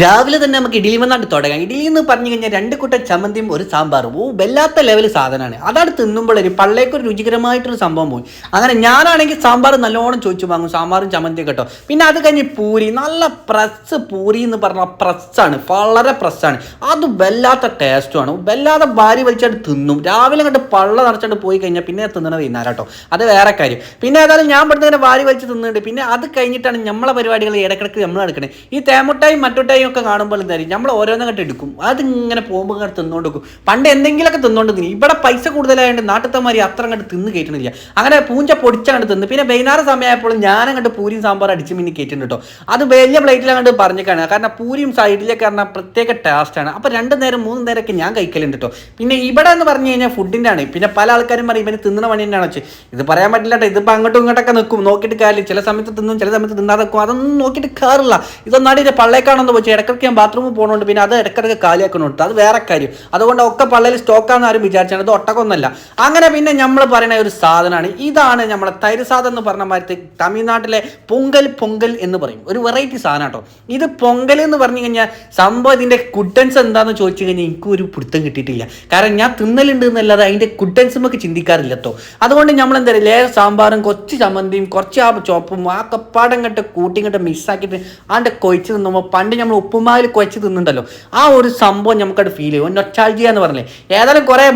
രാവിലെ തന്നെ നമുക്ക് ഇഡലിമെന്നാണ്ട് തുടങ്ങാം. ഇഡ്ഡലി എന്ന് പറഞ്ഞു കഴിഞ്ഞാൽ രണ്ട് കൂട്ടം ചമ്മന്തിയും ഒരു സാമ്പാറും. ഓ വല്ലാത്ത ലെവൽ സാധനമാണ്. അതാണ് തിന്നുമ്പോൾ ഒരു പള്ളേക്കൊരു രുചികരമായിട്ടൊരു സംഭവം പോയി. അങ്ങനെ ഞാനാണെങ്കിൽ സാമ്പാർ നല്ലോണം ചോദിച്ചു വാങ്ങും സാമ്പാറും ചമ്മന്തിയും കേട്ടോ പിന്നെ അത് കഴിഞ്ഞ് പൂരി നല്ല പ്രസ് പൂരി എന്ന് പറഞ്ഞാൽ പ്രസ്സാണ് വളരെ പ്രസ്സാണ് അത് വല്ലാത്ത ടേസ്റ്റുമാണ് വല്ലാതെ ഭാര്യ വലിച്ചായിട്ട് തിന്നും. രാവിലെ കണ്ട് പള്ള നിറച്ചാണ്ട് പോയി കഴിഞ്ഞാൽ പിന്നെ തിന്നണ കേട്ടോ അത് വേറെ കാര്യം. പിന്നെ ഏതായാലും ഞാൻ പെട്ടെന്ന് ഭാര്യ വലിച്ച് തിന്നുന്നുണ്ട്. പിന്നെ അത് കഴിഞ്ഞിട്ടാണ് നമ്മളെ പരിപാടികൾ ഇടക്കിടക്ക് നമ്മൾ നടക്കുന്നത് ഈ തേമുട്ടായും മറ്റുട്ടായും ഒക്കെ കാണുമ്പോൾ എന്തായാലും നമ്മൾ ഓരോന്നും കണ്ട് എടുക്കും. അതിങ്ങനെ പോകുമ്പോൾ ഇങ്ങനെ തിന്നുകൊണ്ട് വെക്കും പണ്ട് എന്തെങ്കിലുമൊക്കെ തിന്നുകൊണ്ട് തിന്നി ഇവിടെ പൈസ കൂടുതലായതുകൊണ്ട് നാട്ടിലത്തെ അത്ര അങ്ങോട്ട് തിന്ന് കയറ്റണില്ല അങ്ങനെ പൂഞ്ച പൊടിച്ചങ്ങോട്ട് തിന്ന്. പിന്നെ വൈകുന്നേരം സമയമായപ്പോൾ ഞാൻ അങ്ങോട്ട് പൂരിയും സാമ്പാർ അടിച്ച് മിന്നി കയറ്റുന്നുണ്ട് കേട്ടോ അത് വലിയ പ്ലേറ്റിലങ്ങോട്ട് പറഞ്ഞേക്കാണ്. കാരണം പൂരിയും സൈഡിലേക്ക് പറഞ്ഞാൽ പ്രത്യേക ടേസ്റ്റാണ് അപ്പോൾ രണ്ട് നേരം മൂന്ന് നേരമൊക്കെ ഞാൻ കഴിക്കലുണ്ട് കേട്ടോ പിന്നെ ഇവിടെ എന്ന് പറഞ്ഞു കഴിഞ്ഞാൽ ഫുഡിന്റെ ആണ്. പിന്നെ പല ആൾക്കാരും പറയും ഇവന് തിന്നണ പണി തന്നെയാണ്? വെച്ച് ഇത് പറയാൻ പറ്റില്ല കേട്ടോ ഇതിപ്പോൾ അങ്ങോട്ടും ഇങ്ങോട്ടൊക്കെ നിൽക്കും നോക്കിയിട്ട് കാര്യമില്ല. ചില സമയത്ത് തിന്നും ചില സമയത്ത് തിന്നാതെ നിൽക്കും അതൊന്നും നോക്കിയിട്ട് കയറില്ല ഇതൊന്നാടി ഇത് പള്ളേക്കാണെന്ന് വെച്ചാൽ ഇടയ്ക്കിടയ്ക്ക് ഞാൻ ബാത്റൂമിൽ പോകുന്നുണ്ട് പിന്നെ അത് ഇടയ്ക്കിടയ്ക്ക് കാലിയാക്കുന്നുണ്ട് അത് വേറെ കാര്യം. അതുകൊണ്ട് ഒക്കെ പള്ളയിൽ സ്റ്റോക്കാന്ന് ആരും വിചാരിച്ചാണ്. ഇത് ഒട്ടക്കൊന്നല്ല അങ്ങനെ പിന്നെ നമ്മൾ പറയുന്ന ഒരു സാധനമാണ്. ഇതാണ് നമ്മളെ തൈര് സാധനം എന്ന് പറഞ്ഞ മാതിരി തമിഴ്നാട്ടിലെ പൊങ്കൽ പൊങ്കൽ എന്ന് പറയും. ഒരു വെറൈറ്റി സാധനം കേട്ടോ. ഇത് പൊങ്കൽ എന്ന് പറഞ്ഞു കഴിഞ്ഞാൽ സംഭവം ഇതിന്റെ കുഡൻസ് എന്താണെന്ന് ചോദിച്ചു കഴിഞ്ഞാൽ എനിക്ക് ഒരു പിടുത്തം കിട്ടിയിട്ടില്ല. കാരണം ഞാൻ തിന്നലുണ്ട് എന്നല്ലാതെ അതിന്റെ കുഡൻസ് നമുക്ക് ചിന്തിക്കാറില്ല കേട്ടോ. അതുകൊണ്ട് നമ്മൾ എന്താ പറയുക? ലേറെ സാമ്പാറും കുറച്ച് ചമ്മന്തിയും കുറച്ച് ആ ചോപ്പും ആ കപ്പാടം കണ്ടിട്ട് കൂട്ടി കട്ട് മിസ്സാക്കിയിട്ട് അതിന്റെ കൊഴിച്ച് തിന്നുമ്പോൾ പണ്ട് നമ്മൾ ഉപ്പുമാവിൽ കുഴച്ച് തിന്നുണ്ടല്ലോ ആ ഒരു സംഭവം നമുക്കത് ഫീൽ ചെയ്യും. നൊച്ചാൾജിയ എന്ന് പറഞ്ഞില്ലേ? ഏതായാലും കുറേ